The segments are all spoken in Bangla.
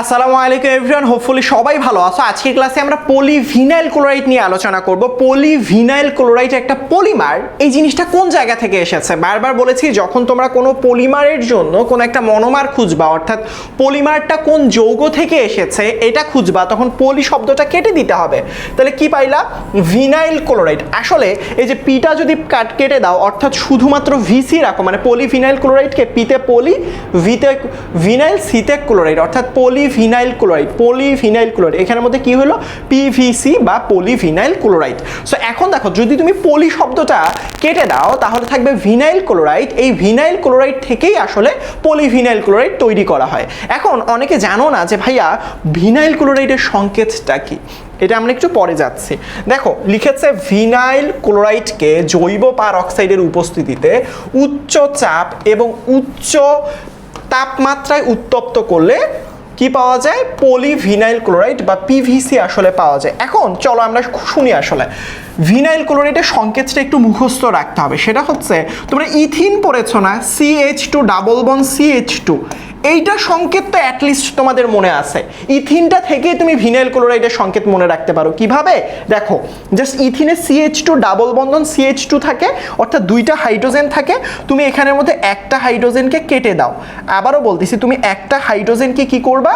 আসসালামু আলাইকুম এভরিওয়ান হোপফুলি সবাই ভালো আছো। আজকের ক্লাসে আমরা পলিভিনাইল ক্লোরাইড নিয়ে আলোচনা করব। পলিভিনাইল ক্লোরাইড একটা পলিমার এই জিনিসটা কোন জায়গা থেকে এসেছে? বারবার বলেছি, যখন তোমরা কোনো পলিমারের জন্য কোনো একটা মনোমার খুঁজবা, অর্থাৎ পলিমারটা কোন যৌগ থেকে এসেছে, এটা খুঁজবা, তখন পলি শব্দটা কেটে দিতে হবে। তাহলে কি পাইলা? ভিনাইল ক্লোরাইড আসলে এই যে পিটা যদি কাট, কেটে দাও, অর্থাৎ শুধুমাত্র ভিসি রাখো মানে পলিভিনাইল ক্লোরাইডকে পিতে পলি ভিতে ভিনাইল সিতে ক্লোরাইড অর্থাৎ পলিভিনাইল ক্লোরাইড পলিভিনাইল ক্লোরাইড। এখানের মধ্যে কি হলো? পিভিসি বা পলিভিনাইল ক্লোরাইড। সো এখন দেখো, যদি তুমি পলি শব্দটা কেটে দাও, তাহলে থাকবে ভিনাইল ক্লোরাইড। এই ভিনাইল ক্লোরাইড থেকেই আসলে পলিভিনাইল ক্লোরাইড তৈরি করা হয়। এখন, অনেকে জানো না যে, ভাইয়া, ভিনাইল ক্লোরাইডের সংকেতটা কি? এটা আমরা একটু পরে যাচ্ছি। দেখো, লিখেছে ভিনাইল ক্লোরাইডকে জৈব পার অক্সাইডের উপস্থিতিতে উচ্চ চাপ এবং উচ্চ তাপমাত্রায় উত্তপ্ত করলে কি পাওয়া যায়? পলিভিনাইল ক্লোরাইড বা পিভিসি আসলে পাওয়া যায়। এখন চলো আমরা শুনি আসলে। ভিনাইল ক্লোরাইডের সংকেতটা একটু মুখস্থ রাখতে হবে। সেটা হচ্ছে, তোমরা ইথিন পড়েছো না? CH two double bond CH two এইটা সংকেত তো অ্যাটলিস্ট তোমাদের মনে আছে। ইথিনটা থেকে তুমি ভিনাইল ক্লোরাইডের সংকেত মনে রাখতে পারো। কীভাবে? দেখো জাস্ট ইথিনে সিএইচ টু ডাবল বন্ধন সিএইচ টু থাকে, অর্থাৎ দুইটা হাইড্রোজেন থাকে, তুমি এখানের মধ্যে একটা হাইড্রোজেনকে কেটে দাও। আবারও বলতেছি, তুমি একটা হাইড্রোজেনকে কি করবা?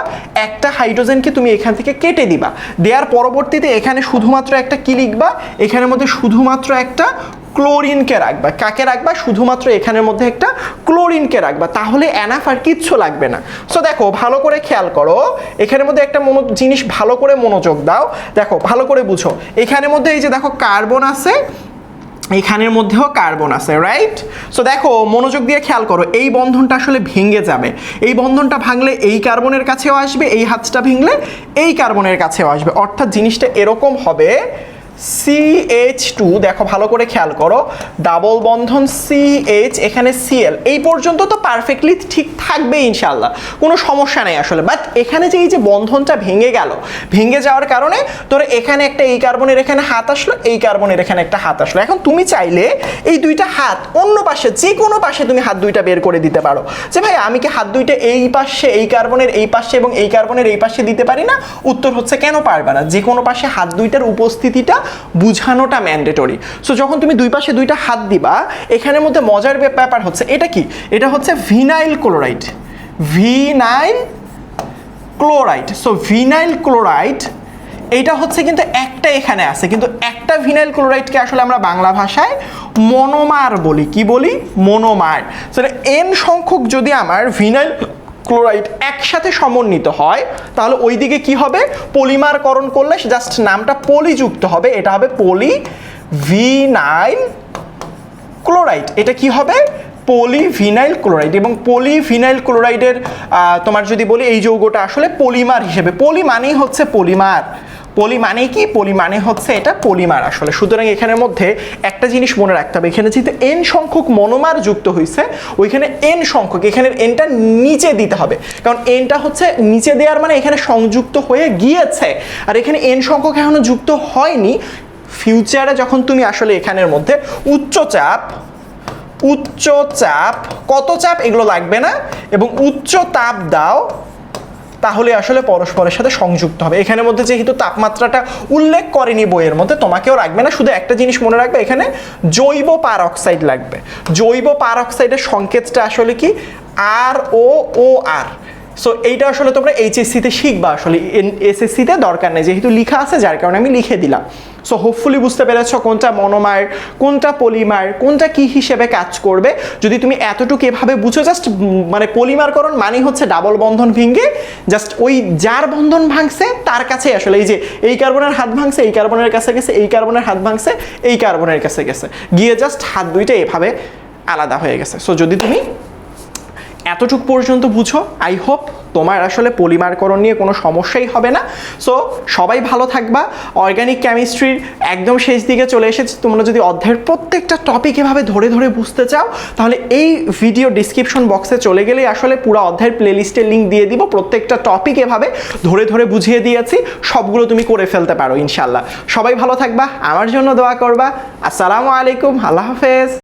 একটা হাইড্রোজেনকে তুমি এখান থেকে কেটে দিবা। দেওয়ার পরবর্তীতে এখানে শুধুমাত্র একটা কি লিখবা? এখানের মধ্যে শুধুমাত্র একটা ক্লোরিনকে রাখবা। কাকে রাখবা? শুধুমাত্র এখানের মধ্যে একটা ক্লোরিনকে রাখবা। তাহলে অ্যানাফ আর কিচ্ছু লাগবে না। সো দেখো, ভালো করে খেয়াল করো। এখানের মধ্যে একটা মনো জিনিস ভালো করে মনোযোগ দাও। দেখো, ভালো করে বুঝো। এখানের মধ্যে এই যে দেখো, কার্বন আছে। এখানের মধ্যেও কার্বন আছে রাইট সো দেখো, মনোযোগ দিয়ে খেয়াল করো। এই বন্ধনটা আসলে ভেঙে যাবে। এই বন্ধনটা ভাঙলে এই কার্বনের কাছেও আসবে, এই হাতটা ভেঙলে এই কার্বনের কাছেও আসবে। অর্থাৎ জিনিসটা এরকম হবে সিএইচ টু দেখো ভালো করে খেয়াল করো ডাবল বন্ধন সিএইচ এখানে সিএল এই পর্যন্ত তো পারফেক্টলি ঠিক থাকবে ইনশাল্লাহ কোনো সমস্যা নেই আসলে বাট এখানে যে এই যে বন্ধনটা ভেঙে গেল, ভেঙে যাওয়ার কারণে তোর এখানে একটা এই কার্বনের এখানে হাত আসলো, এই কার্বনের এখানে একটা হাত আসলো, এখন তুমি চাইলে এই দুইটা হাত অন্য পাশে যে কোনো পাশে তুমি হাত দুইটা বের করে দিতে পারো, যে ভাই আমি কি হাত দুইটা এই পাশে, এই কার্বনের এই পাশে এবং এই কার্বনের এই পাশে দিতে পারি না? উত্তর হচ্ছে কেন পারবে না যে কোনো পাশে হাত দুইটার উপস্থিতিটা বুঝানোটা ম্যান্ডেটরি সো যখন তুমি দুই পাশে দুইটা হাত দিবা, এখানের মধ্যে মজার ব্যাপার হচ্ছে, এটা কি? এটা হচ্ছে vinyl chloride. Vinyl chloride. So vinyl chloride এইটা হচ্ছে কিন্তু একটা এখানে আছে, কিন্তু একটা ভিনাইল ক্লোরাইডকে আসলে আমরা বাংলা ভাষায় মনোমার বলি। কি বলি? মনোমার সেটা এন সংখ্যক যদি আমার ভিনাইল ক্লোরাইড একসাথে সমন্বিত হয়, তাহলে ওই দিকে কি হবে? পলিমারকরণ করলে জাস্ট নামটা পলিযুক্ত হবে, এটা হবে পলি ভিনাইল ক্লোরাইড এটা কি হবে? পলিভিনাইল ক্লোরাইড এবং পলিভিনাইল ক্লোরাইডের তোমার যদি বলি এই যৌগটা আসলে পলিমার হিসেবে পলি মানেই হচ্ছে পলিমার পলি মানে কি? পলি মানে হচ্ছে এটা পলিমার আসলে। সুতরাং এখানের মধ্যে একটা জিনিস মনে রাখতে হবে। এখানে যেহেতু এন সংখ্যক মনোমার যুক্ত হয়েছে ওইখানে এন সংখ্যক, এখানের এনটা নিচে দিতে হবে। কারণ এনটা হচ্ছে নিচে দেওয়ার মানে এখানে সংযুক্ত হয়ে গিয়েছে। আর এখানে এন সংখ্যক এখনও যুক্ত হয়নি। ফিউচারে যখন তুমি আসলে এখানের মধ্যে উচ্চ চাপ উচ্চ চাপ, কত চাপ এগুলো লাগবে না? এবং উচ্চ তাপ দাও তাহলে আসলে পরস্পরের সাথে সংযুক্ত হবে। এখানের মধ্যে যেহেতু তাপমাত্রাটা উল্লেখ করেনি বইয়ের মধ্যে, তোমাকেও রাখবে না। শুধু একটা জিনিস মনে রাখবে, এখানে জৈব পার অক্সাইড লাগবে। জৈব পার অক্সাইডের সংকেতটা আসলে কি? আর ও ও আর সো এইটা আসলে তোমরা এইচএসসিতে শিখবা। আসলে এসএসসিতে দরকার নেই। যেহেতু লিখা আছে, যার কারণে আমি লিখে দিলাম। সো হোপফুলি বুঝতে পেরেছ কোনটা মনোমার কোনটা পলিমার কোনটা কি হিসেবে কাজ করবে। যদি তুমি এতটুকু এভাবে বুঝো জাস্ট মানে পলিমারকরণ মানে হচ্ছে ডাবল বন্ধন ভেঙে জাস্ট ওই যার বন্ধন ভাঙছে, তার কাছে আসলে এই যে, এই কার্বনের হাত ভাঙছে, এই কার্বনের কাছে গেছে, এই কার্বনের হাত ভাঙছে, এই কার্বনের কাছে গেছে। গিয়ে জাস্ট হাত দুইটা এভাবে আলাদা হয়ে গেছে। সো যদি তুমি এতটুক পর্যন্ত বুঝো। আই হোপ তোমার আসলে পলিমারকরণ নিয়ে কোনো সমস্যাই হবে না। সো সবাই ভালো থাকবা। অর্গানিক কেমিস্ট্রির একদম শেষ দিকে চলে এসেছে। তোমরা যদি অধ্যায়ের প্রত্যেকটা টপিক এভাবে ধরে ধরে বুঝতে চাও, তাহলে এই ভিডিও ডিসক্রিপশন বক্সে চলে গেলেই আসলে পুরো অধ্যায়ের প্লেলিস্টের লিঙ্ক দিয়ে দিব। প্রত্যেকটা টপিক এভাবে ধরে ধরে বুঝিয়ে দিয়েছি। সবগুলো তুমি করে ফেলতে পারো ইনশাল্লাহ সবাই ভালো থাকবা। আমার জন্য দোয়া করবা। আসসালামু আলাইকুম। আল্লাহ হাফেজ।